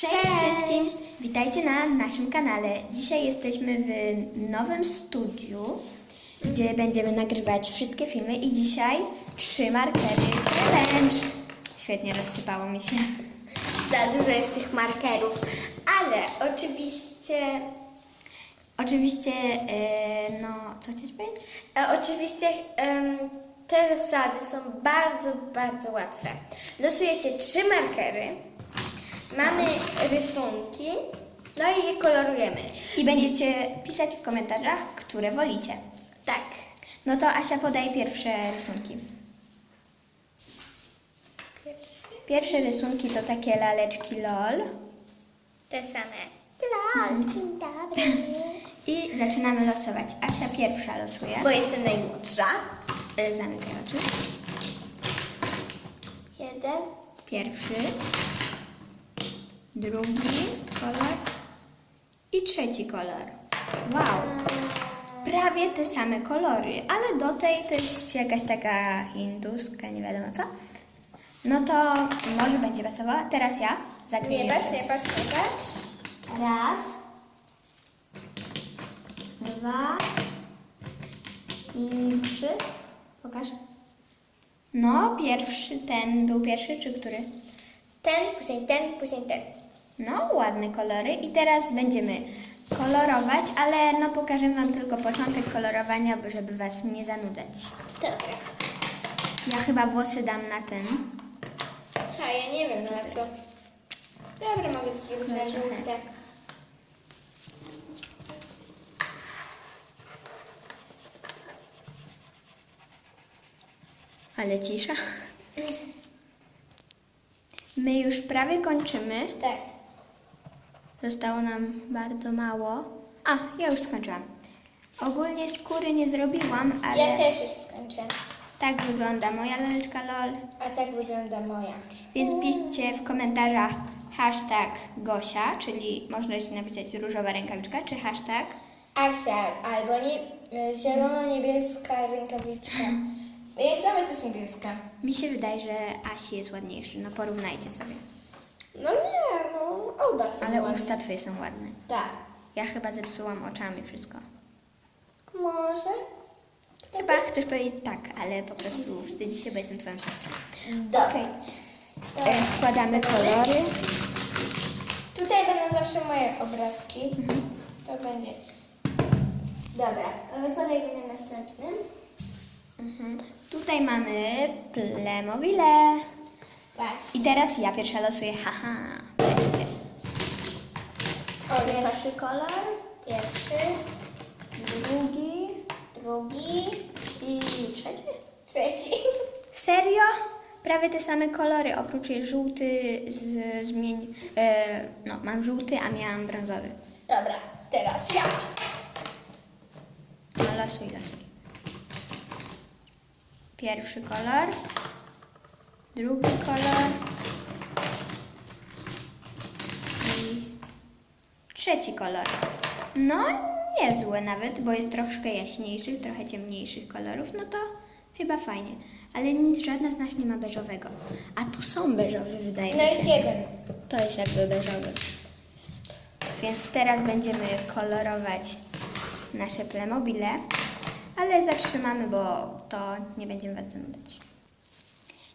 Cześć, wszystkim! Witajcie na naszym kanale. Dzisiaj jesteśmy w nowym studiu, gdzie będziemy nagrywać wszystkie filmy i dzisiaj trzy markery challenge. Świetnie rozsypało mi się. Za dużo jest tych markerów, ale oczywiście, Oczywiście, e, no, co chcesz powiedzieć? e, oczywiście em, te zasady są bardzo, bardzo łatwe. Losujecie trzy markery, mamy rysunki, no i je kolorujemy. I będziecie pisać w komentarzach, które wolicie. Tak. No to Asia podaje pierwsze rysunki. Pierwsze rysunki to takie laleczki LOL. Te same. Lol, dzień dobry. I zaczynamy losować. Asia pierwsza losuje. Bo jestem najmłodsza. Y, Zamykaj oczy. Jeden. Pierwszy, drugi kolor i trzeci kolor. Wow! Prawie te same kolory, ale do tej to jest jakaś taka hinduska, nie wiadomo co. No to może będzie wesoło. Teraz ja zakryję. Nie patrz, nie patrz, nie patrz. Raz, dwa i trzy. Pokaż. No, pierwszy, ten był pierwszy, czy który? Ten, później ten, później ten. No, ładne kolory. I teraz będziemy kolorować, ale no pokażę Wam tylko początek kolorowania, żeby Was nie zanudzać. Dobra. Ja chyba włosy dam na ten. A ja nie wiem na co. Dobra, mogę to zrobić na żółte. Ale cisza. My już prawie kończymy. Tak. Zostało nam bardzo mało. A, ja już skończyłam. Ogólnie skóry nie zrobiłam, ale Ja też już skończę. tak wygląda moja laleczka LOL. A tak wygląda moja. Więc piszcie w komentarzach hashtag Gosia, czyli można się napisać różowa rękawiczka, czy hashtag Asia, albo nie, y, zielono-niebieska rękawiczka. Jak dla mnie to jest niebieska. Mi się wydaje, że Asi jest ładniejszy, no porównajcie sobie. No nie, oba są Ale ładne. usta twoje są ładne. Tak. Ja chyba zepsułam oczami wszystko. Może? Chyba chcesz powiedzieć tak, ale po prostu wstydzi się, bo jestem twoją siostrą. Dobra. Okej. E, Wkładamy kolory. Tutaj będą zawsze moje obrazki. Mhm. To będzie. Dobra, podejdę na następnym. Mhm. Tutaj mamy Plemobile. I teraz ja pierwsza losuję. Haha, wreszcie. Pierwszy kolor, Pierwszy, drugi drugi, i trzeci. trzeci. Serio? Prawie te same kolory, oprócz żółty, z, zmień, e, no mam żółty, a miałam brązowy. Dobra, teraz ja. No losuj, losuj. Pierwszy kolor, drugi kolor trzeci kolor. No niezłe nawet, bo jest troszkę jaśniejszych, trochę ciemniejszych kolorów, no to chyba fajnie. Ale nic, żadna z nas nie ma beżowego. A tu są beżowe, wydaje No mi jest się. jeden. To jest jakby beżowy. Więc teraz będziemy kolorować nasze plemobile, ale zatrzymamy, bo to nie będziemy was zanudzać.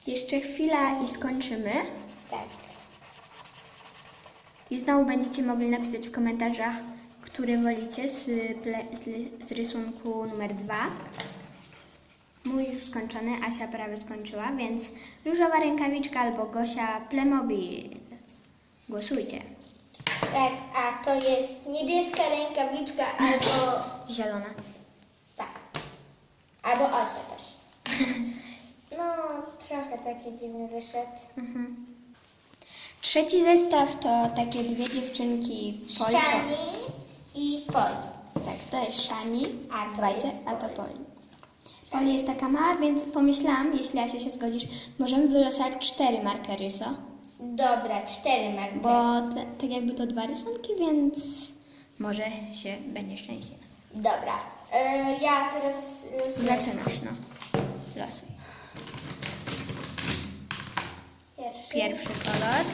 Jeszcze chwila i skończymy. Tak. I znowu będziecie mogli napisać w komentarzach, który wolicie z, z, rysunku numer dwa. Mój już skończony, Asia prawie skończyła, więc różowa rękawiczka albo Gosia Playmobil. Głosujcie. Tak, a to jest niebieska rękawiczka albo Zielona. tak. Albo Asia też. No, trochę taki dziwny wyszedł. Mhm. Trzeci zestaw to takie dwie dziewczynki Poli. Shani i Poli. Tak, to jest Shani, A to bajce, jest a to Poli. Poli. Jest taka mała, więc pomyślałam, jeśli Asia się zgodzisz, możemy wylosować cztery markery, co? Dobra, cztery markery. Bo te, tak jakby to dwa rysunki, więc może się będzie szczęście. Dobra, e, ja teraz... e, Zaczynasz, no. Losuj. Pierwszy. Pierwszy kolor,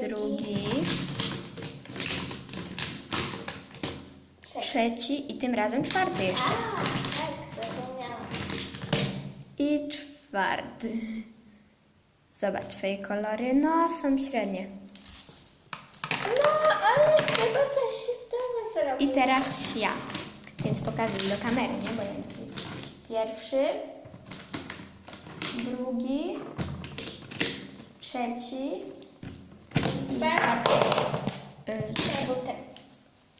drugi. Trzeci. i tym razem czwarty jeszcze. tak. I czwarty. Zobacz, twoje kolory, no są średnie. No, ale chyba coś się stało, co robić. I teraz ja. Więc pokazuję do kamery, nie? Bo ja nie. Pierwszy, drugi, trzeci, Czwarty. y, To był ten.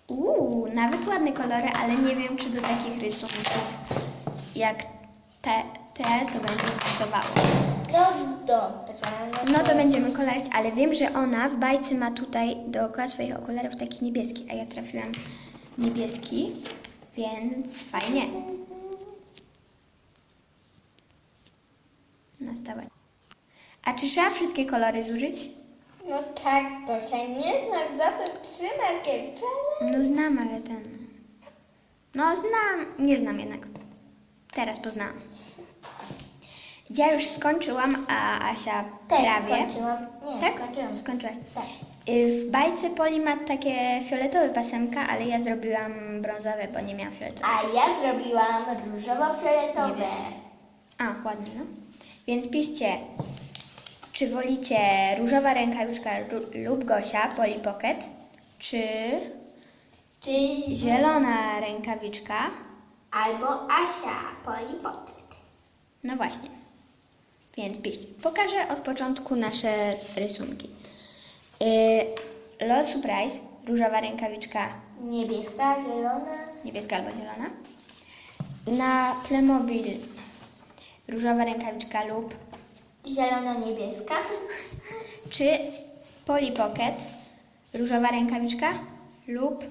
Uuu, nawet ładne kolory, ale nie wiem, czy do takich rysunków jak te, te to będzie pasowało. No dobra. No to będziemy kolorować, ale wiem, że ona w bajce ma tutaj dookoła swoich okularów taki niebieski, a ja trafiłam niebieski, więc fajnie. Nastawać. A czy trzeba wszystkie kolory zużyć? No tak, to się nie znasz zasad trzy markery No znam, ale ten... No znam, nie znam jednak. Teraz poznałam. Ja już skończyłam, a Asia Tak, prawie. skończyłam. Nie, Tak? skończyłam. Skończyłaś. Tak. Y, W bajce Poli ma takie fioletowe pasemka, ale ja zrobiłam brązowe, bo nie miałam fioletowe. A ja zrobiłam różowo-fioletowe. A, ładnie, no. Więc piszcie, czy wolicie różowa rękawiczka lub Gosia Poli Pocket, czy Czyli zielona rękawiczka albo Asia, Poli Pocket. No właśnie. Więc piszcie. Pokażę od początku nasze rysunki. Yy, LOL Surprise, różowa rękawiczka, Niebieska, zielona. niebieska albo zielona. Na Playmobil, różowa rękawiczka lub, Zielono-niebieska. czy Polly Pocket, różowa rękawiczka lub,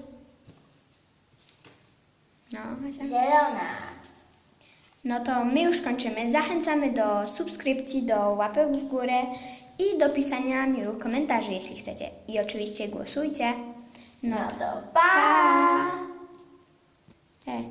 no, Asia. Zielona. No to my już kończymy. Zachęcamy do subskrypcji, do łapek w górę i do pisania miłych komentarzy, jeśli chcecie. I oczywiście głosujcie. No No to to pa!